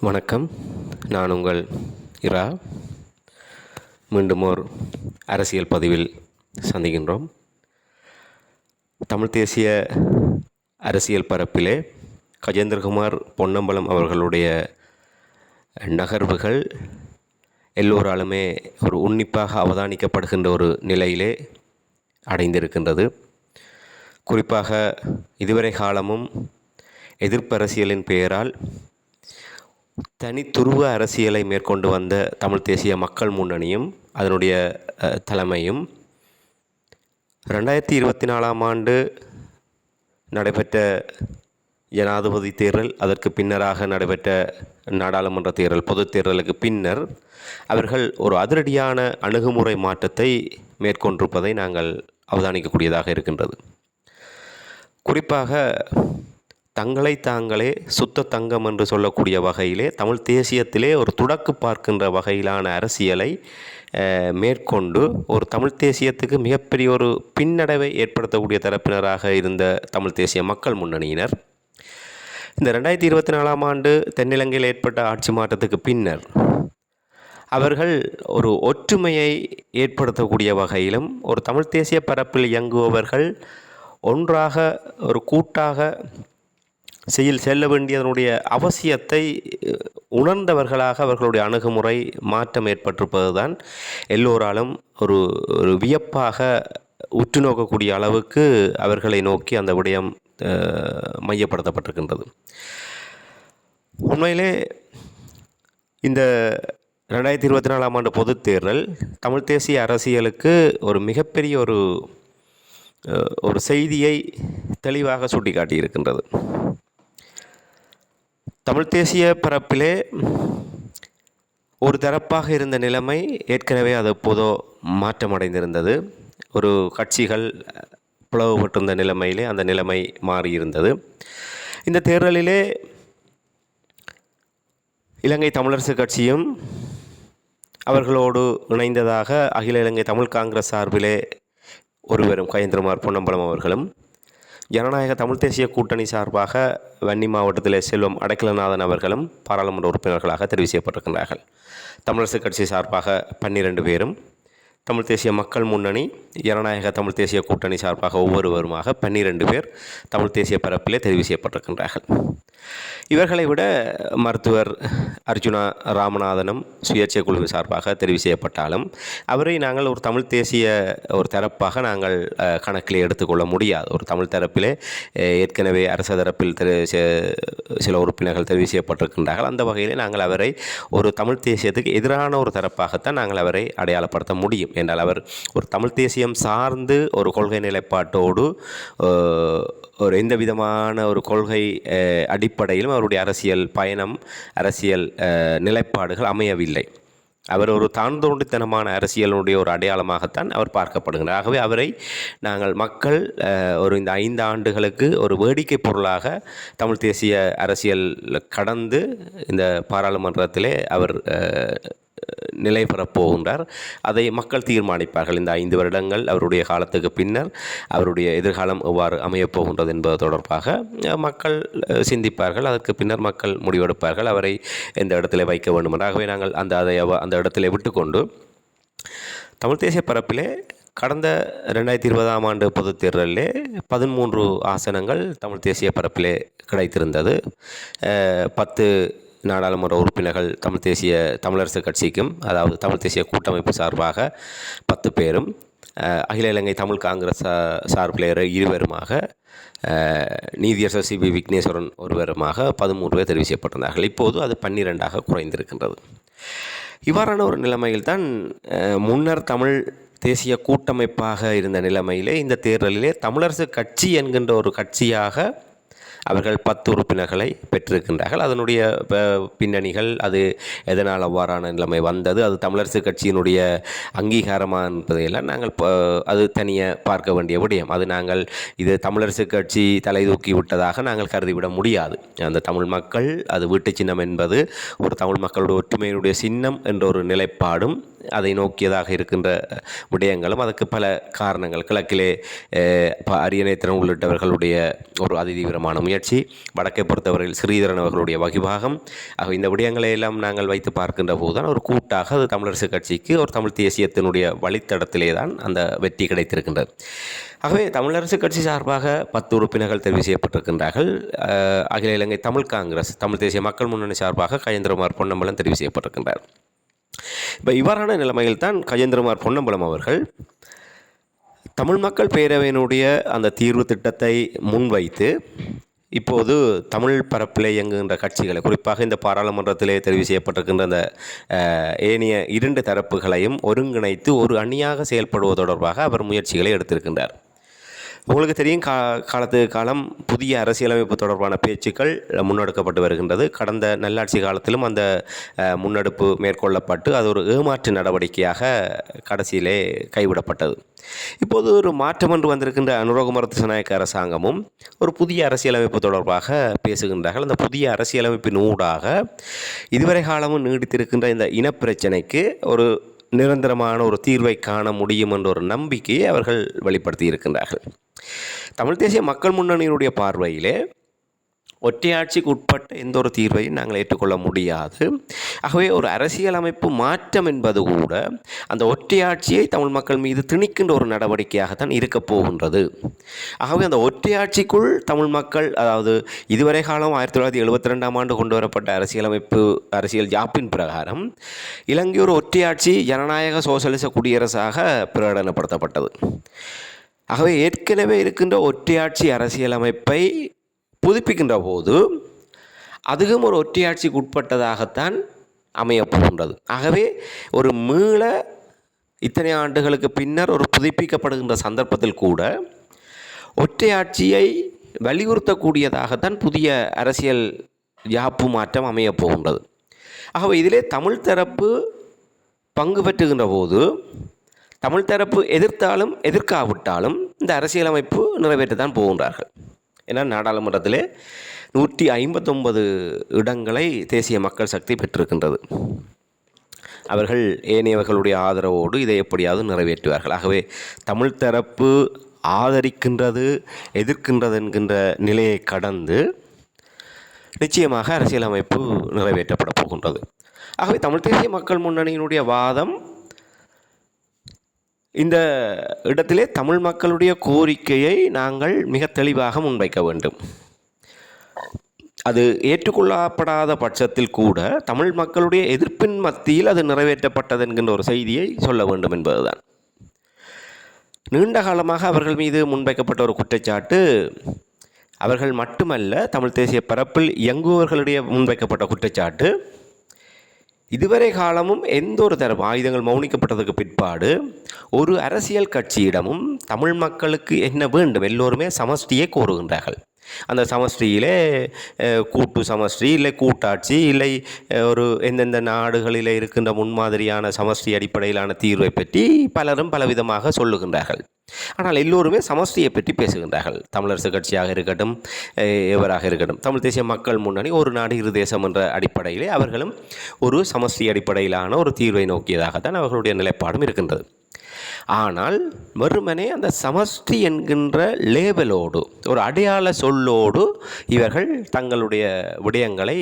வணக்கம். நான் உங்கள் இரா. மீண்டும் ஓர் அரசியல் பதிவில் சந்திக்கின்றோம். தமிழ் தேசிய அரசியல் பரப்பிலே கஜேந்திரகுமார் பொன்னம்பலம் அவர்களுடைய நகர்வுகள் எல்லோராலுமே ஒரு உன்னிப்பாக அவதானிக்கப்படுகின்ற ஒரு நிலையிலே அடைந்திருக்கின்றது. குறிப்பாக இதுவரை காலமும் எதிர்ப்பு அரசியலின் பெயரால் தனித்துருவ அரசியலை மேற்கொண்டு வந்த தமிழ் தேசிய மக்கள் முன்னணியும் அதனுடைய தலைமையும் ரெண்டாயிரத்தி இருபத்தி நாலாம் ஆண்டு நடைபெற்ற ஜனாதிபதி தேர்தல் அதற்கு பின்னராக நடைபெற்ற நாடாளுமன்ற தேர்தல் பொதுத் தேர்தலுக்கு பின்னர் அவர்கள் ஒரு அதிரடியான அணுகுமுறை மாற்றத்தை மேற்கொண்டிருப்பதை நாங்கள் அவதானிக்கக்கூடியதாக இருக்கின்றது. குறிப்பாக தங்களை தாங்களே சுத்த தங்கம் என்று சொல்லக்கூடிய வகையிலே தமிழ் தேசியத்திலே ஒரு துடக்கு பார்க்கின்ற வகையிலான அரசியலை மேற்கொண்டு ஒரு தமிழ் தேசியத்துக்கு மிகப்பெரிய ஒரு பின்னடைவை ஏற்படுத்தக்கூடிய தரப்பினராக இருந்த தமிழ் தேசிய மக்கள் முன்னணியினர். இந்த ரெண்டாயிரத்தி இருபத்தி நாலாம் ஆண்டு தென்னிலங்கையில் ஏற்பட்ட ஆட்சி மாற்றத்துக்கு பின்னர் அவர்கள் ஒரு ஒற்றுமையை ஏற்படுத்தக்கூடிய வகையிலும் ஒரு தமிழ் தேசிய பரப்பில் இயங்குபவர்கள் ஒன்றாக ஒரு கூட்டாக செயல் செல்ல வேண்டியதனுடைய அவசியத்தை உணர்ந்தவர்களாக அவர்களுடைய அணுகுமுறை மாற்றம் ஏற்பட்டிருப்பதுதான் எல்லோராலும் ஒரு ஒரு வியப்பாக உற்று நோக்கக்கூடிய அளவுக்கு அவர்களை நோக்கி அந்த விடயம் மையப்படுத்தப்பட்டிருக்கின்றது. உண்மையிலே இந்த ரெண்டாயிரத்தி இருபத்தி நாலாம் ஆண்டு பொதுத் தேர்தல் தமிழ் தேசிய அரசியலுக்கு ஒரு மிகப்பெரிய ஒரு ஒரு செய்தியை தெளிவாக சுட்டிக்காட்டியிருக்கின்றது. தமிழ் தேசிய பரப்பிலே ஒரு தரப்பாக இருந்த நிலைமை ஏற்கனவே அது எப்போதோ மாற்றமடைந்திருந்தது. ஒரு கட்சிகள் பிளவுபட்டிருந்த நிலைமையிலே அந்த நிலைமை மாறியிருந்தது. இந்த தேர்தலிலே இலங்கை தமிழரசு கட்சியும் அவர்களோடு இணைந்ததாக அகில இலங்கை தமிழ் காங்கிரஸ் சார்பிலே ஒருவரும் கயந்திரமார் பொன்னம்பலம் அவர்களும் ஜனநாயக தமிழ் தேசிய கூட்டணி சார்பாக வன்னி மாவட்டத்திலே செல்வம் அடைக்கலநாதன் அவர்களும் பாராளுமன்ற உறுப்பினர்களாக தெரிவு செய்யப்பட்டிருக்கின்றார்கள். தமிழரசுக் கட்சி சார்பாக பன்னிரண்டு பேரும் தமிழ் தேசிய மக்கள் முன்னணி ஜனநாயக தமிழ் தேசிய கூட்டணி சார்பாக ஒவ்வொருவருமாக பன்னிரண்டு பேர் தமிழ் தேசிய பரப்பிலே தெரிவு செய்யப்பட்டிருக்கின்றார்கள். இவர்களை விட மருத்துவர் அர்ஜுனா ராமநாதனும் சுயேட்சை குழு சார்பாக தெரிவு செய்யப்பட்டாலும் அவரை நாங்கள் ஒரு தமிழ் தேசிய ஒரு தரப்பாக நாங்கள் கணக்கில் எடுத்துக்கொள்ள முடியாது. ஒரு தமிழ் தரப்பிலே ஏற்கனவே அரச தரப்பில் தெரி சில உறுப்பினர்கள் தெரிவு செய்யப்பட்டிருக்கின்றார்கள். அந்த வகையிலே நாங்கள் அவரை ஒரு தமிழ் தேசியத்துக்கு எதிரான ஒரு தரப்பாகத்தான் நாங்கள் அவரை அடையாளப்படுத்த முடியும். என்றால் அவர் ஒரு தமிழ் தேசியம் சார்ந்து ஒரு கொள்கை நிலைப்பாட்டோடு ஒரு எந்த விதமான ஒரு கொள்கை அடிப்படையிலும் அவருடைய அரசியல் பயணம் அரசியல் நிலைப்பாடுகள் அமையவில்லை. அவர் ஒரு தாழ்ந்தோண்டித்தனமான அரசியலுடைய ஒரு அடையாளமாகத்தான் அவர் பார்க்கப்படுகிறார். ஆகவே அவரை நாங்கள் மக்கள் ஒரு இந்த ஐந்து ஆண்டுகளுக்கு ஒரு வேடிக்கை பொருளாக தமிழ் தேசிய அரசியல் கடந்து இந்த பாராளுமன்றத்திலே அவர் நிலை பெறப்போகின்றார் அதை மக்கள் தீர்மானிப்பார்கள். இந்த ஐந்து வருடங்கள் அவருடைய காலத்துக்கு பின்னர் அவருடைய எதிர்காலம் எவ்வாறு அமையப் போகின்றது என்பது தொடர்பாக மக்கள் சிந்திப்பார்கள். அதற்கு பின்னர் மக்கள் முடிவெடுப்பார்கள். அவரை எந்த இடத்துல வைக்க வேண்டும் ஆகவே நாங்கள் அந்த அதை அந்த இடத்திலே விட்டுக்கொண்டு தமிழ் தேசிய பரப்பிலே கடந்த ரெண்டாயிரத்தி இருபதாம் ஆண்டு பொதுத் தேர்தலிலே பதிமூன்று ஆசனங்கள் தமிழ் தேசிய பரப்பிலே கிடைத்திருந்தது. பத்து நாடாளுமன்ற உறுப்பினர்கள் தமிழ் தேசிய தமிழரசு கட்சிக்கும் அதாவது தமிழ் தேசிய கூட்டமைப்பு சார்பாக பத்து பேரும் அகில இலங்கை தமிழ் காங்கிரஸ் சார்பில் இருவருமாக நீதியரசர் சி. பி. விக்னேஸ்வரன் ஒருவருமாக பதிமூன்று பேர் தெரிவு செய்யப்பட்டிருந்தார்கள். இப்போது அது பன்னிரெண்டாக குறைந்திருக்கின்றது. இவ்வாறான ஒரு நிலைமையில்தான் தான் முன்னர் தமிழ் தேசிய கூட்டமைப்பாக இருந்த நிலைமையிலே இந்த தேர்தலிலே தமிழரசு கட்சி என்கின்ற ஒரு கட்சியாக அவர்கள் பத்து உறுப்பினர்களை பெற்றிருக்கின்றார்கள். அதனுடைய பின்னணிகள் அது எதனால் அவ்வாறான நிலைமை வந்தது? அது தமிழரசு கட்சியினுடைய அங்கீகாரமாக என்பதையெல்லாம் நாங்கள் ப- அது தனியாக பார்க்க வேண்டிய விடயம். அது நாங்கள் இது தமிழரசு கட்சி தலை தூக்கி விட்டதாக நாங்கள் கருதிவிட முடியாது. அந்த தமிழ் மக்கள் அது வீட்டு சின்னம் என்பது ஒரு தமிழ் மக்களுடைய ஒற்றுமையினுடைய சின்னம் என்ற ஒரு நிலைப்பாடும் அதை நோக்கியதாக இருக்கின்ற விடயங்களும் அதுக்கு பல காரணங்கள். கிழக்கிலே அரியணைத்திறன் ப- உள்ளிட்டவர்களுடைய ஒரு அதிதீவிரமான முயற்சி வடக்கை பொறுத்தவரையில் ஸ்ரீதரன் அவர்களுடைய வகிபாகம். ஆக இந்த விடயங்களை எல்லாம் நாங்கள் வைத்து பார்க்கின்ற போதுதான் ஒரு கூட்டாக அது தமிழரசு கட்சிக்கு ஒரு தமிழ் தேசியத்தினுடைய வழித்தடத்திலே தான் அந்த வெற்றி கிடைத்திருக்கின்றது. ஆகவே தமிழரசு கட்சி சார்பாக பத்து உறுப்பினர்கள் தெரிவு செய்யப்பட்டிருக்கின்றார்கள். அகில இலங்கை தமிழ் காங்கிரஸ் தமிழ் தேசிய மக்கள் முன்னணி சார்பாக கஜேந்திரகுமார் பொன்னம்பலம் தெரிவு செய்யப்பட்டிருக்கின்றார். இப்போ இவ்வாறான நிலைமையில் தான் கஜேந்திரகுமார் பொன்னம்பலம் அவர்கள் தமிழ் மக்கள் பேரவையினுடைய அந்த தீர்வு திட்டத்தை முன்வைத்து இப்போது தமிழ் பரப்பிலே இயங்குகின்ற கட்சிகளை குறிப்பாக இந்த பாராளுமன்றத்திலே தெரிவு செய்யப்பட்டிருக்கின்ற அந்த ஏனைய இரண்டு தரப்புகளையும் ஒருங்கிணைத்து ஒரு அணியாக செயல்படுவது தொடர்பாக அவர் முயற்சிகளை எடுத்திருக்கின்றார். உங்களுக்கு தெரியும் கா காலத்துக்கு காலம் புதிய அரசியலமைப்பு தொடர்பான பேச்சுக்கள் முன்னெடுக்கப்பட்டு வருகின்றது. கடந்த நல்லாட்சி காலத்திலும் அந்த முன்னெடுப்பு மேற்கொள்ளப்பட்டு அது ஒரு ஏமாற்று நடவடிக்கையாக கடைசியிலே கைவிடப்பட்டது. இப்போது ஒரு மாற்றம் என்று வந்திருக்கின்ற அனுரகுமார திசநாயக்க அரசாங்கமும் ஒரு புதிய அரசியலமைப்பு தொடர்பாக பேசுகின்றார்கள். அந்த புதிய அரசியலமைப்பின் ஊடாக இதுவரை காலமும் நீடித்திருக்கின்ற இந்த இனப்பிரச்சனைக்கு ஒரு நிரந்தரமான ஒரு தீர்வை காண முடியும் என்ற ஒரு நம்பிக்கையை அவர்கள் வெளிப்படுத்தி இருக்கின்றார்கள். தமிழ் தேசிய மக்கள் முன்னணியினுடைய பார்வையிலே ஒற்றையாட்சிக்கு உட்பட்ட எந்த ஒரு தீர்வையும் நாங்கள் ஏற்றுக்கொள்ள முடியாது. ஆகவே ஒரு அரசியலமைப்பு மாற்றம் என்பது கூட அந்த ஒற்றையாட்சியை தமிழ் மக்கள் மீது திணிக்கின்ற ஒரு நடவடிக்கையாகத்தான் இருக்கப் போகின்றது. ஆகவே அந்த ஒற்றையாட்சிக்குள் தமிழ் மக்கள் அதாவது இதுவரை காலம் ஆயிரத்தி தொள்ளாயிரத்தி எழுபத்தி ரெண்டாம் ஆண்டு கொண்டு வரப்பட்ட அரசியலமைப்பு அரசியல் ஜாப்பின் பிரகாரம் இலங்கை ஒரு ஒற்றையாட்சி ஜனநாயக சோசலிச குடியரசாக பிரகடனப்படுத்தப்பட்டது. ஆகவே ஏற்கனவே இருக்கின்ற ஒற்றையாட்சி அரசியலமைப்பை புதுப்பிக்கின்ற போது அதுவும் ஒரு ஒற்றையாட்சிக்கு உட்பட்டதாகத்தான் அமையப்படுகின்றது ஆகவே ஒரு மீள இத்தனை ஆண்டுகளுக்கு பின்னர் ஒரு புதுப்பிக்கப்படுகின்ற சந்தர்ப்பத்தில் கூட ஒற்றையாட்சியை வலியுறுத்தக்கூடியதாகத்தான் புதிய அரசியல் யாப்பு மாற்றம் அமையப் போகின்றது ஆகவே இதிலே தமிழ் தரப்பு பங்கு பெற்றுகின்ற போது தமிழ் தரப்பு எதிர்த்தாலும் எதிர்க்காவிட்டாலும் இந்த அரசியலமைப்பு நிறைவேற்றத்தான் போகின்றார்கள். ஏன்னா நாடாளுமன்றத்தில் நூற்றி ஐம்பத்தொன்பது இடங்களை தேசிய மக்கள் சக்தி பெற்றிருக்கின்றது. அவர்கள் ஏனையவர்களுடைய ஆதரவோடு இதை எப்படியாவது நிறைவேற்றுவார்கள். ஆகவே தமிழ் தரப்பு ஆதரிக்கின்றது எதிர்க்கின்றது என்கின்ற நிலையை கடந்து நிச்சயமாக அரசியலமைப்பு நிறைவேற்றப்பட போகின்றது. ஆகவே தமிழ் தேசிய மக்கள் முன்னணியினுடைய வாதம் இந்த இடத்திலே தமிழ் மக்களுடைய கோரிக்கையை நாங்கள் மிக தெளிவாக முன்வைக்க வேண்டும். அது ஏற்றுக்கொள்ளப்படாத பட்சத்தில் கூட தமிழ் மக்களுடைய எதிர்ப்பின் மத்தியில் அது நிறைவேற்றப்பட்டது என்கின்ற ஒரு செய்தியை சொல்ல வேண்டும் என்பதுதான். நீண்ட காலமாக அவர்கள் மீது முன்வைக்கப்பட்ட ஒரு குற்றச்சாட்டு அவர்கள் மட்டுமல்ல தமிழ் தேசிய பரப்பில் இயங்குபவர்களுடைய முன்வைக்கப்பட்ட குற்றச்சாட்டு இதுவரை காலமும் எந்த ஒரு தரப்பு ஆயுதங்கள் மௌனிக்கப்பட்டதுக்கு பிற்பாடு ஒரு அரசியல் கட்சியிடமும் தமிழ் மக்களுக்கு என்ன வேண்டும்? எல்லோருமே சமஷ்டியை கோருகின்றார்கள். அந்த சமஷ்டியிலே கூட்டு சமஷ்டி இல்லை கூட்டாட்சி இல்லை ஒரு எந்தெந்த நாடுகளில் இருக்கின்ற முன்மாதிரியான சமஷ்டி அடிப்படையிலான தீர்வை பற்றி பலரும் பலவிதமாக சொல்லுகின்றார்கள். ஆனால் எல்லோருமே சமஷ்டியை பற்றி பேசுகின்றார்கள். தமிழரசு கட்சியாக இருக்கட்டும் எவராக இருக்கட்டும். தமிழ் தேசிய மக்கள் முன்னணி ஒரு நாடு இரு தேசம் என்ற அடிப்படையிலே அவர்களும் ஒரு சமஷ்டி அடிப்படையிலான ஒரு தீர்வை நோக்கியதாகத்தான் அவர்களுடைய நிலைப்பாடும் இருக்கின்றது. ஆனால் வெறுமனே அந்த சமஷ்டி என்கின்ற லேபலோடு ஒரு அடையாள சொல்லோடு இவர்கள் தங்களுடைய விடயங்களை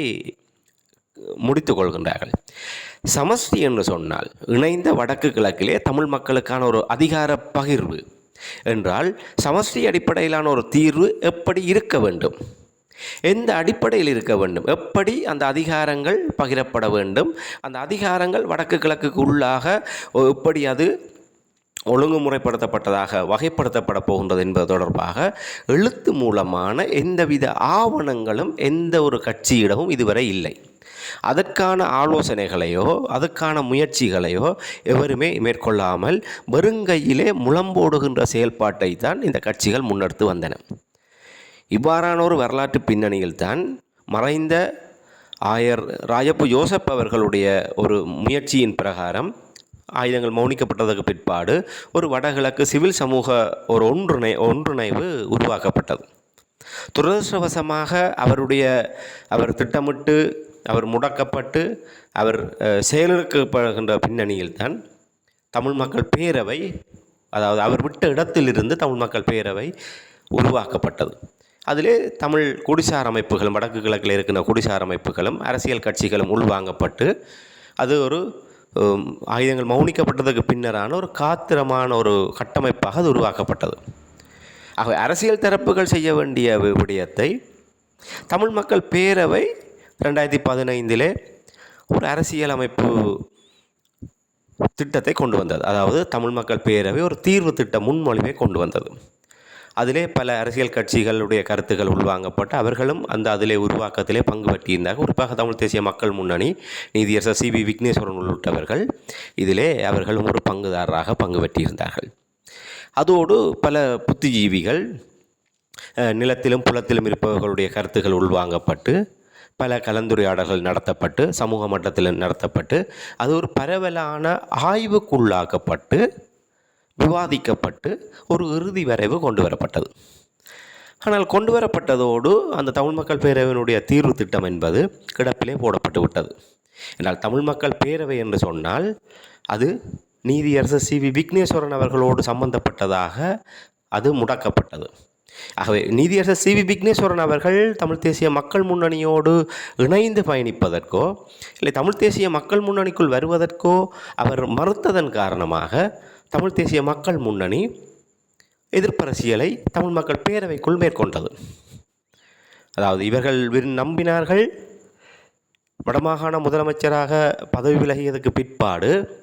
முடித்து கொள்கின்றார்கள். சமஷ்டி என்று சொன்னால் இணைந்த வடக்கு கிழக்கிலே தமிழ் மக்களுக்கான ஒரு அதிகார பகிர்வு. என்றால் சமஷ்டி அடிப்படையிலான ஒரு தீர்வு எப்படி இருக்க வேண்டும்? எந்த அடிப்படையில் இருக்க வேண்டும்? எப்படி அந்த அதிகாரங்கள் பகிரப்பட வேண்டும்? அந்த அதிகாரங்கள் வடக்கு கிழக்குக்கு உள்ளாக எப்படி அது ஒழுங்குமுறைப்படுத்தப்பட்டதாக வகைப்படுத்தப்பட போகின்றது என்பது தொடர்பாக எழுத்து மூலமான எந்தவித ஆவணங்களும் எந்த ஒரு கட்சியிடமும் இதுவரை இல்லை. அதற்கான ஆலோசனைகளையோ அதற்கான முயற்சிகளையோ எவருமே மேற்கொள்ளாமல் வெறுங்கையிலே முழம்போடுகின்ற செயல்பாட்டை தான் இந்த கட்சிகள் முன்னெடுத்து வந்தன. இவ்வாறான ஒரு வரலாற்று பின்னணியில்தான் மறைந்த ஆயர் ராயப்பு யோசப் அவர்களுடைய ஒரு முயற்சியின் பிரகாரம் ஆயுதங்கள் மௌனிக்கப்பட்டதற்கு பிற்பாடு ஒரு வடகிழக்கு சிவில் சமூக ஒரு ஒன்றுணை ஒன்றிணைவு உருவாக்கப்பட்டது. துரதிருஷ்டவசமாக அவருடைய அவர் திட்டமிட்டு அவர் முடக்கப்பட்டு அவர் செயலிழக்கப்படுகின்ற பின்னணியில் தான் தமிழ் மக்கள் பேரவை அதாவது அவர் விட்ட இடத்திலிருந்து தமிழ் மக்கள் பேரவை உருவாக்கப்பட்டது. அதிலே தமிழ் குடிசார் அமைப்புகளும் வடக்கு கிழக்கில் இருக்கின்ற குடிசார் அமைப்புகளும் அரசியல் கட்சிகளும் உள்வாங்கப்பட்டு அது ஒரு ஆயுதங்கள் மௌனிக்கப்பட்டதுக்கு பின்னரான ஒரு காத்திரமான ஒரு கட்டமைப்பாக அது உருவாக்கப்பட்டது. ஆகவே அரசியல் தரப்புகள் செய்ய வேண்டிய விடயத்தை தமிழ் மக்கள் பேரவை ரெண்டாயிரத்தி பதினைந்திலே ஒரு அரசியல் அமைப்பு திட்டத்தை கொண்டு வந்தது. அதாவது தமிழ் மக்கள் பேரவை ஒரு தீர்வு திட்ட முன்மொழிவை கொண்டு வந்தது. அதிலே பல அரசியல் கட்சிகளுடைய கருத்துக்கள் உள்வாங்கப்பட்டு அவர்களும் அந்த அதிலே உருவாக்கத்திலே பங்கு பற்றியிருந்தார்கள் குறிப்பாக தமிழ் தேசிய மக்கள் முன்னணி நீதியரசர் சி வி விக்னேஸ்வரன் உள்ளிட்டவர்கள் இதிலே அவர்களும் ஒரு பங்குதாரராக பங்கு பற்றியிருந்தார்கள் அதோடு பல புத்திஜீவிகள் நிலத்திலும் புலத்திலும் இருப்பவர்களுடைய கருத்துக்கள் உள்வாங்கப்பட்டு பல கலந்துரையாடல்கள் நடத்தப்பட்டு சமூக மட்டத்தில் நடத்தப்பட்டு அது ஒரு பரவலான ஆய்வுக்குள்ளாக்கப்பட்டு விவாதிக்கப்பட்டு ஒரு இறுதி வரைவு கொண்டு வரப்பட்டது ஆனால் கொண்டு வரப்பட்டதோடு அந்த தமிழ் மக்கள் பேரவையினுடைய தீர்வு திட்டம் என்பது கிடப்பிலே போடப்பட்டு விட்டது. என்றால் தமிழ் மக்கள் பேரவை என்று சொன்னால் அது நீதியரசர் சி வி விக்னேஸ்வரன் அவர்களோடு சம்பந்தப்பட்டதாக அது முடக்கப்பட்டது. ஆகவே நீதியரசர் சி வி விக்னேஸ்வரன் அவர்கள் தமிழ் தேசிய மக்கள் முன்னணியோடு இணைந்து பயணிப்பதற்கோ இல்லை தமிழ் தேசிய மக்கள் முன்னணிக்குள் வருவதற்கோ அவர் மறுத்ததன் காரணமாக தமிழ் தேசிய மக்கள் முன்னணி எதிர்ப்பரசியலை தமிழ் மக்கள் பேரவைக்குள் மேற்கொண்டது. அதாவது இவர்கள் விரு- நம்பினார்கள் வடமாகாண முதலமைச்சராக பதவி விலகியதுக்கு பிற்பாடு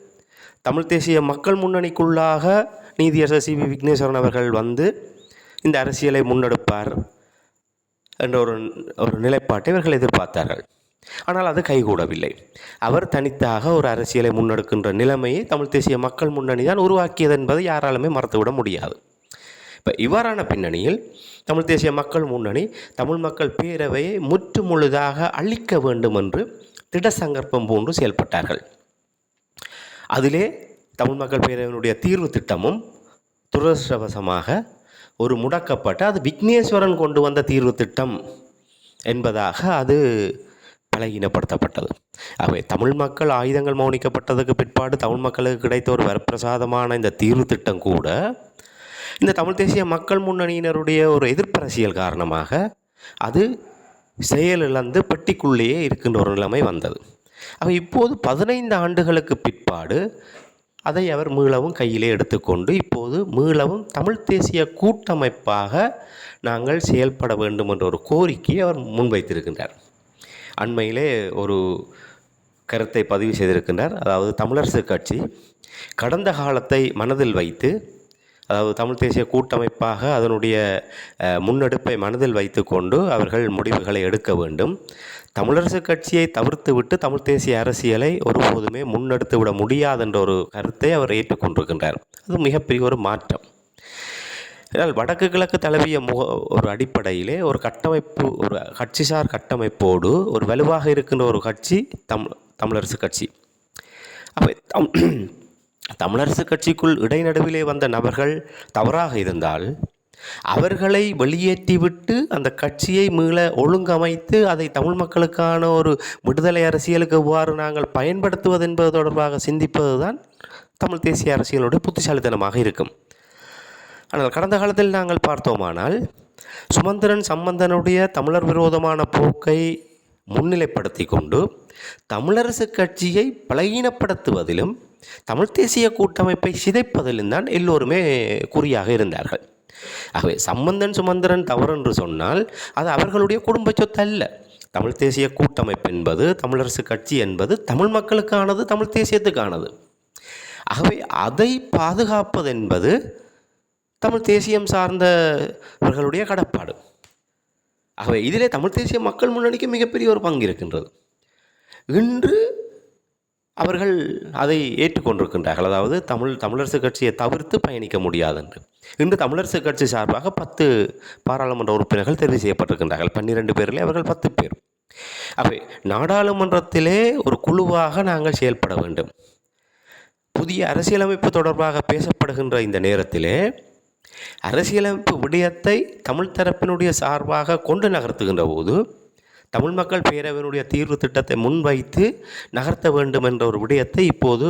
தமிழ் தேசிய மக்கள் முன்னணிக்குள்ளாக நீதியரசர் சி. வி விக்னேஸ்வரன் அவர்கள் வந்து இந்த அரசியலை முன்னெடுப்பார் என்ற ஒரு ஒரு நிலைப்பாட்டை இவர்கள் எதிர்பார்த்தார்கள். ஆனால் அது கைகூடவில்லை. அவர் தனித்தாக ஒரு அரசியலை முன்னெடுக்கின்ற நிலைமையை தமிழ் தேசிய மக்கள் முன்னணி தான் உருவாக்கியது என்பதை யாராலுமே மறுத்துவிட முடியாது. இப்போ இவ்வாறான பின்னணியில் தமிழ் தேசிய மக்கள் முன்னணி தமிழ் மக்கள் பேரவையை முற்று முழுதாக அழிக்க வேண்டும் என்று திட சங்கற்பம் போன்று செயல்பட்டார்கள். அதிலே தமிழ் மக்கள் பேரவையினுடைய தீர்வு திட்டமும் துரதிருஷ்டவசமாக ஒரு முடக்கப்பட்ட அது விக்னேஸ்வரன் கொண்டு வந்த தீர்வு திட்டம் என்பதாக அது பலகீனப்படுத்தப்பட்டது. ஆகவே தமிழ் மக்கள் ஆயுதங்கள் மௌனிக்கப்பட்டதுக்கு பிற்பாடு தமிழ் மக்களுக்கு கிடைத்த ஒரு வரப்பிரசாதமான இந்த தீர்வு திட்டம் கூட இந்த தமிழ் தேசிய மக்கள் முன்னணியினருடைய ஒரு எதிர்ப்பரசியல் காரணமாக அது செயலிழந்து பெட்டிக்குள்ளேயே இருக்கின்ற ஒரு நிலைமை வந்தது. அவை இப்போது பதினைந்து ஆண்டுகளுக்கு பிற்பாடு அதை அவர் மீளவும் கையிலே எடுத்துக்கொண்டு இப்போது மீளவும் தமிழ் தேசிய கூட்டமைப்பாக நாங்கள் செயல்பட வேண்டும் என்ற ஒரு கோரிக்கையை அவர் முன்வைத்திருக்கின்றார். அண்மையிலே ஒரு கருத்தை பதிவு செய்திருக்கின்றார். அதாவது தமிழரசு கட்சி கடந்த காலத்தை மனதில் வைத்து அதாவது தமிழ் தேசிய கூட்டமைப்பாக அதனுடைய முன்னெடுப்பை மனதில் வைத்துக்கொண்டு அவர்கள் முடிவுகளை எடுக்க வேண்டும். தமிழரசு கட்சியை தவிர்த்துவிட்டு தமிழ் தேசிய அரசியலை ஒருபோதுமே முன்னெடுத்து விட முடியாதென்ற ஒரு கருத்தை அவர் ஏற்றுக்கொண்டிருக்கின்றார். அது மிகப்பெரிய ஒரு மாற்றம். ஏனால் வடக்கு கிழக்கு தழுவிய முக ஒரு அடிப்படையிலே ஒரு கட்டமைப்பு ஒரு கட்சிசார் கட்டமைப்போடு ஒரு வலுவாக இருக்கின்ற ஒரு கட்சி தம் தமிழரசு கட்சி. அப்போ தம் தமிழரசு கட்சிக்குள் இடைநடுவிலே வந்த நபர்கள் தவறாக இருந்தால் அவர்களை வெளியேற்றிவிட்டு அந்த கட்சியை மீள ஒழுங்கமைத்து அதை தமிழ் மக்களுக்கான ஒரு விடுதலை அரசியலுக்கு எவ்வாறு நாங்கள் பயன்படுத்துவது என்பது தொடர்பாக சிந்திப்பது தான் தமிழ் தேசிய அரசியலோட புத்திசாலித்தனமாக இருக்கும். ஆனால் கடந்த காலத்தில் நாங்கள் பார்த்தோமானால் சுமந்திரன் சம்பந்தனுடைய தமிழர் விரோதமான போக்கை முன்னிலைப்படுத்தி கொண்டு தமிழரசு கட்சியை பலகீனப்படுத்துவதிலும் தமிழ் தேசிய கூட்டமைப்பை சிதைப்பதிலும் தான் எல்லோருமே குறியாக இருந்தார்கள். ஆகவே சம்பந்தன் சுமந்திரன் தவறு என்று சொன்னால் அது அவர்களுடைய குடும்ப சொத்து அல்ல தமிழ் தேசிய கூட்டமைப்பு என்பது தமிழரசு கட்சி என்பது தமிழ் மக்களுக்கானது தமிழ் தேசியத்துக்கானது. ஆகவே அதை பாதுகாப்பது என்பது தமிழ் தேசியம் சார்ந்தவர்களுடைய கடப்பாடு. ஆகவே இதிலே தமிழ் தேசிய மக்கள் முன்னணிக்கு மிகப்பெரிய ஒரு பங்கு இருக்கின்றது. இன்று அவர்கள் அதை ஏற்றுக்கொண்டிருக்கின்றார்கள். அதாவது தமிழ் தமிழரசு கட்சியை தவிர்த்து பயணிக்க முடியாது என்று. இன்று தமிழரசு கட்சி சார்பாக பத்து பாராளுமன்ற உறுப்பினர்கள் தெரிவு செய்யப்பட்டிருக்கின்றார்கள். பன்னிரெண்டு பேரிலே அவர்கள் பத்து பேர். அவை நாடாளுமன்றத்திலே ஒரு குழுவாக நாங்கள் செயல்பட வேண்டும். புதிய அரசியலமைப்பு தொடர்பாக பேசப்படுகின்ற இந்த நேரத்திலே அரசியலமைப்பு விடயத்தை தமிழ் தரப்பினுடைய சார்பாக கொண்டு நகர்த்துகின்ற போது தமிழ் மக்கள் பேரவையினுடைய தீர்வு திட்டத்தை முன்வைத்து நகர்த்த வேண்டும் என்ற ஒரு விடயத்தை இப்போது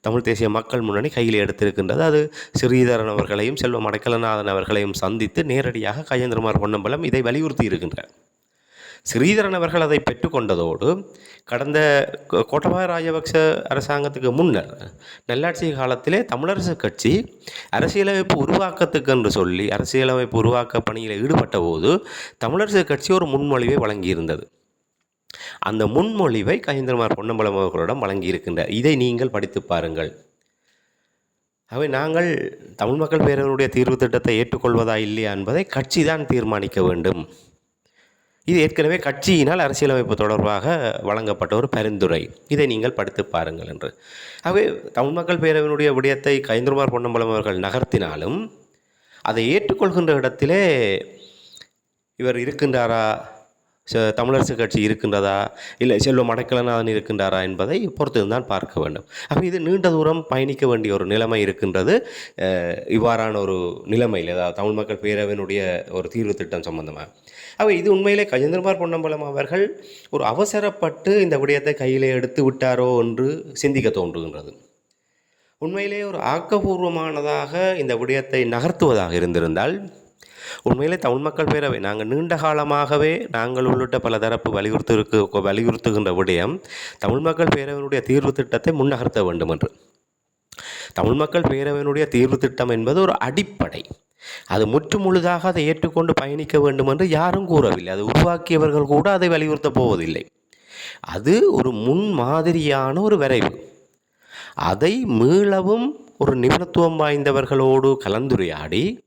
தமிழ் தேசிய மக்கள் முன்னணி கையில் எடுத்திருக்கின்றது. அது ஸ்ரீதரன் அவர்களையும் செல்வம் அடைக்கலநாதன் அவர்களையும் சந்தித்து நேரடியாக கஜேந்திரமார் பொன்னம்பலம் இதை வலியுறுத்தி இருக்கின்றார். ஸ்ரீதரன் அவர்கள் அதை பெற்றுக்கொண்டதோடு கடந்த கோட்டபாய ராஜபக்ச அரசாங்கத்துக்கு முன்னர் நல்லாட்சி காலத்திலே தமிழரசு கட்சி அரசியலமைப்பு உருவாக்கத்துக்கு என்று சொல்லி அரசியலமைப்பு உருவாக்க பணியில் ஈடுபட்ட போது தமிழரசு கட்சி ஒரு முன்மொழிவை வழங்கியிருந்தது. அந்த முன்மொழிவை கஜேந்திரமார் பொன்னம்பலம் அவர்களிடம் வழங்கியிருக்கின்றார். இதை நீங்கள் படித்து பாருங்கள். அவை நாங்கள் தமிழ் மக்கள் பேரவனுடைய தீர்வு திட்டத்தை ஏற்றுக்கொள்வதா இல்லையா என்பதை கட்சி தான் தீர்மானிக்க வேண்டும். இது ஏற்கனவே கட்சியினால் அரசியலமைப்பு தொடர்பாக வழங்கப்பட்ட ஒரு பரிந்துரை. இதை நீங்கள் படித்து பாருங்கள் என்று. ஆகவே தமிழ் மக்கள் பேரவையினுடைய விடயத்தை கைந்தருமார் பொன்னம்பலம் அவர்கள் நகர்த்தினாலும் அதை ஏற்றுக்கொள்கின்ற இடத்திலே இவர் இருக்கின்றாரா? ச- தமிழரசு கட்சி இருக்கின்றதா? இல்லை செல்வம் அடைக்கலநாதன் இருக்கின்றாரா என்பதை பொறுத்து தான் பார்க்க வேண்டும். அப்போ இது நீண்ட தூரம் பயணிக்க வேண்டிய ஒரு நிலைமை இருக்கின்றது. இவ்வாறான ஒரு நிலைமையில் அதாவது தமிழ் மக்கள் பேரவையினுடைய ஒரு தீர்வு திட்டம் சம்பந்தமாக அவை இது உண்மையிலே கஜேந்திரமார் பொன்னம்பலம் அவர்கள் ஒரு அவசரப்பட்டு இந்த விடயத்தை கையில் எடுத்து விட்டாரோ என்று சிந்திக்க தோன்றுகின்றது. உண்மையிலே ஒரு ஆக்கப்பூர்வமானதாக இந்த விடயத்தை நகர்த்துவதாக இருந்திருந்தால் உண்மையிலே தமிழ் மக்கள் பேரவை நாங்கள் நீண்ட காலமாகவே நாங்கள் உள்ளிட்ட பல தரப்பு வலியுறுத்திருக்கு வலியுறுத்துகின்ற விடயம் தமிழ் மக்கள் பேரவையினுடைய தீர்வு திட்டத்தை முன்னகர்த்த வேண்டும் என்று தமிழ் மக்கள் பேரவையினுடைய தீர்வு திட்டம் என்பது ஒரு அடிப்படை. அது முற்று முழுதாக அதை ஏற்றுக்கொண்டு பயணிக்க வேண்டும் என்று யாரும் கூறவில்லை. அது உருவாக்கியவர்கள் கூட அதை வலியுறுத்தப் போவதில்லை. அது ஒரு முன்மாதிரியான ஒரு வரைவு. அதை மீளவும் ஒரு நிபுணத்துவம் வாய்ந்தவர்களோடு கலந்துரையாடி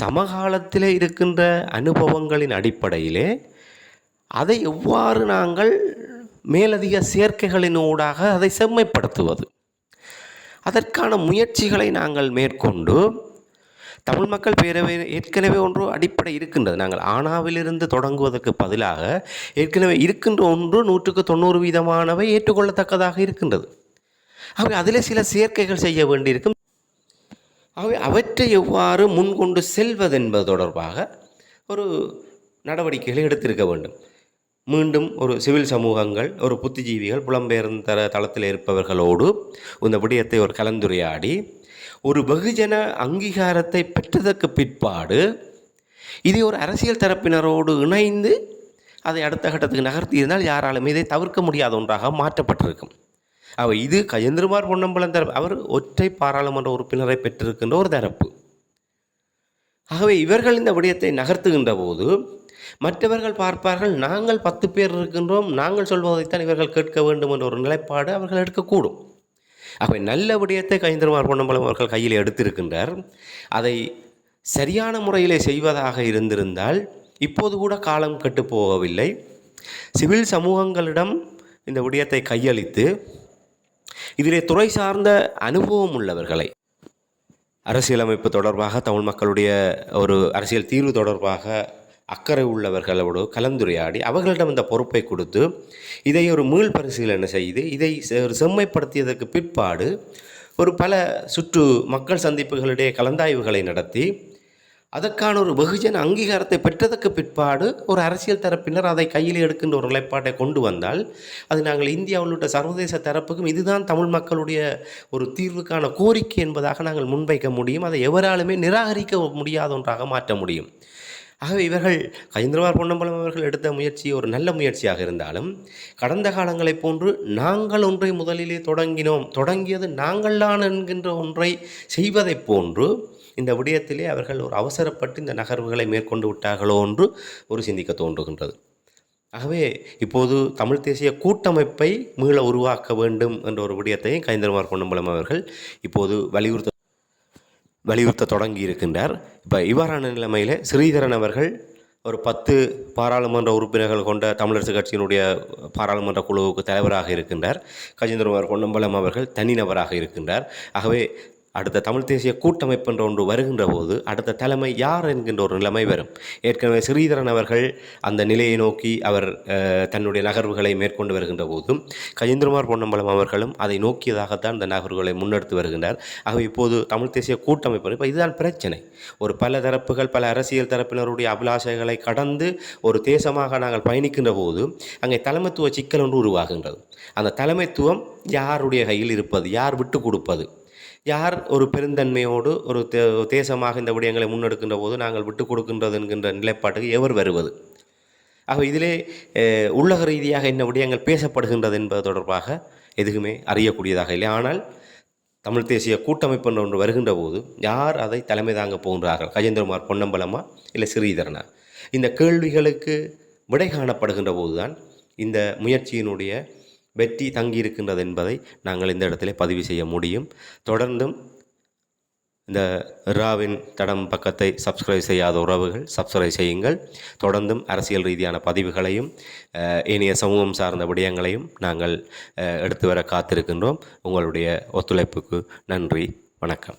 சமகாலத்திலே இருக்கின்ற அனுபவங்களின் அடிப்படையிலே அதை எவ்வாறு நாங்கள் மேலதிக சேர்க்கைகளினூடாக அதை செம்மைப்படுத்துவது. அதற்கான முயற்சிகளை நாங்கள் மேற்கொண்டு தமிழ் மக்கள் பேரவை ஏற்கனவே ஒன்று அடிப்படை இருக்கின்றது. நாங்கள் ஆனாவிலிருந்து தொடங்குவதற்கு பதிலாக ஏற்கனவே இருக்கின்ற ஒன்று நூற்றுக்கு தொண்ணூறு வீதமானவை ஏற்றுக்கொள்ளத்தக்கதாக இருக்கின்றது. ஆகவே அதில் சில சேர்க்கைகள் செய்ய வேண்டியிருக்கும். ஆகவே அவற்றை எவ்வாறு முன்கொண்டு செல்வதென்பது தொடர்பாக ஒரு நடவடிக்கைகளை எடுத்திருக்க வேண்டும். மீண்டும் ஒரு சிவில் சமூகங்கள் ஒரு புத்திஜீவிகள் புலம்பெயர்ந்த தளத்தில் இருப்பவர்களோடு இந்த விடயத்தை ஒரு கலந்துரையாடி ஒரு வெகுஜன அங்கீகாரத்தை பெற்றதற்கு பிற்பாடு இதை ஒரு அரசியல் தரப்பினரோடு இணைந்து அதை அடுத்த கட்டத்துக்கு நகர்த்தி இருந்தால் யாராலும் இதை தவிர்க்க முடியாத ஒன்றாக மாற்றப்பட்டிருக்கும். அவ இது கஜேந்திரமார் பொன்னம்பலம் தரப்பு. அவர் ஒற்றை பாராளுமன்ற உறுப்பினரை பெற்றிருக்கின்ற ஒரு தரப்பு. ஆகவே இவர்கள் இந்த விடயத்தை நகர்த்துகின்ற போது மற்றவர்கள் பார்ப்பார்கள் நாங்கள் பத்து பேர் இருக்கின்றோம் நாங்கள் சொல்வதைத்தான் இவர்கள் கேட்க வேண்டும் என்ற ஒரு நிலைப்பாடு அவர்கள் எடுக்கக்கூடும். ஆகவே நல்ல விடயத்தை கைந்தருமார் பொன்னம்பலம் அவர்கள் கையில் எடுத்திருக்கின்றார். அதை சரியான முறையிலே செய்வதாக இருந்திருந்தால் இப்போது கூட காலம் கெட்டு போகவில்லை. சிவில் சமூகங்களிடம் இந்த விடயத்தை கையளித்து இதிலே துறை சார்ந்த அனுபவம் உள்ளவர்களை அரசியலமைப்பு தொடர்பாக தமிழ் மக்களுடைய ஒரு அரசியல் தீர்வு தொடர்பாக அக்கறை உள்ளவர்களோடு கலந்துரையாடி அவர்களிடம் இந்த பொறுப்பை கொடுத்து இதை ஒரு மீள் பரிசீலனை செய்து இதை செ- ஒரு செம்மைப்படுத்தியதற்கு பிற்பாடு ஒரு பல சுற்று மக்கள் சந்திப்புகளிடையே கலந்தாய்வுகளை நடத்தி அதற்கான ஒரு வெகுஜன அங்கீகாரத்தை பெற்றதற்கு பிற்பாடு ஒரு அரசியல் தரப்பினர் அதை கையில் எடுக்கின்ற ஒரு நிலைப்பாட்டை கொண்டு வந்தால் அது நாங்கள் இந்தியா உள்ளிட்ட சர்வதேச தரப்புக்கும் இதுதான் தமிழ் மக்களுடைய ஒரு தீர்வுக்கான கோரிக்கை என்பதாக நாங்கள் முன்வைக்க முடியும். அதை எவராலுமே நிராகரிக்க முடியாத ஒன்றாக மாற்ற முடியும். ஆகவே இவர்கள் கஜேந்திரமார் பொன்னம்பலம் அவர்கள் எடுத்த முயற்சி ஒரு நல்ல முயற்சியாக இருந்தாலும் கடந்த காலங்களைப் போன்று நாங்கள் ஒன்றை முதலிலே தொடங்கினோம் தொடங்கியது நாங்கள்தான் என்கின்ற ஒன்றை செய்வதைப் போன்று இந்த விடயத்திலே அவர்கள் ஒரு அவசரப்பட்டு இந்த நகர்வுகளை மேற்கொண்டு விட்டார்களோ என்று ஒரு சிந்திக்க தோன்றுகின்றது. ஆகவே இப்போது தமிழ் தேசிய கூட்டமைப்பை மீள உருவாக்க வேண்டும் என்ற ஒரு விடயத்தையும் கைந்தருமார் பொன்னம்பலம் அவர்கள் இப்போது வலியுறுத்த வலியுறுத்த தொடங்கி இருக்கின்றார் இப்போ இவ்வாறான நிலைமையில் ஸ்ரீதரன் அவர்கள் ஒரு பத்து பாராளுமன்ற உறுப்பினர்கள் கொண்ட தமிழரசு கட்சியினுடைய பாராளுமன்ற குழுவுக்கு தலைவராக இருக்கின்றார். கஜேந்திரகுமார் பொன்னம்பலம் அவர்கள் தனிநபராக இருக்கின்றார். ஆகவே அடுத்த தமிழ் தேசிய கூட்டமைப்பு என்ற ஒன்று வருகின்ற போது அடுத்த தலைமை யார் என்கின்ற ஒரு நிலைமை வரும். ஏற்கனவே ஸ்ரீதரன் அவர்கள் அந்த நிலையை நோக்கி அவர் தன்னுடைய நகர்வுகளை மேற்கொண்டு வருகின்ற போதும் கஜேந்திரமார் பொன்னம்பலம் அவர்களும் அதை நோக்கியதாகத்தான் இந்த நகர்வுகளை முன்னெடுத்து வருகின்றார். ஆகவே இப்போது தமிழ் தேசிய கூட்டமைப்பு இப்போ இதுதான் பிரச்சனை. ஒரு பல தரப்புகள் பல அரசியல் தரப்பினருடைய அபிலாஷைகளை கடந்து ஒரு தேசமாக நாங்கள் பயணிக்கின்ற போது அங்கே தலைமைத்துவ சிக்கல் ஒன்று உருவாகின்றது. அந்த தலைமைத்துவம் யாருடைய கையில் இருப்பது? யார் விட்டு கொடுப்பது? யார் ஒரு பெருந்தன்மையோடு ஒரு தே தேசமாக இந்த விடயங்களை முன்னெடுக்கின்ற போது நாங்கள் விட்டு கொடுக்கின்றது என்கின்ற நிலைப்பாட்டுக்கு எவர் வருவது? ஆக இதிலே உள்ளக ரீதியாக என்ன விடயங்கள் பேசப்படுகின்றது என்பது தொடர்பாக எதுவுமே அறியக்கூடியதாக இல்லை. ஆனால் தமிழ் தேசிய கூட்டமைப்பு என்ற ஒன்று வருகின்ற போது யார் அதை தலைமை தாங்க போகின்றார்கள்? கஜேந்திரகுமார் பொன்னம்பலமா இல்லை ஸ்ரீதரனா? இந்த கேள்விகளுக்கு விடை காணப்படுகின்ற போதுதான் இந்த முயற்சியினுடைய வெற்றி தங்கியிருக்கின்றது என்பதை நாங்கள் இந்த இடத்திலே பதிவு செய்ய முடியும். தொடர்ந்தும் இந்த ராவின் தடம் பக்கத்தை சப்ஸ்கிரைப் செய்யாத உறவுகள் சப்ஸ்கிரைப் செய்யுங்கள். தொடர்ந்தும் அரசியல் ரீதியான பதிவுகளையும் இனிய சமூகம் சார்ந்த விடயங்களையும் நாங்கள் எடுத்து வர காத்திருக்கின்றோம். உங்களுடைய ஒத்துழைப்புக்கு நன்றி வணக்கம்.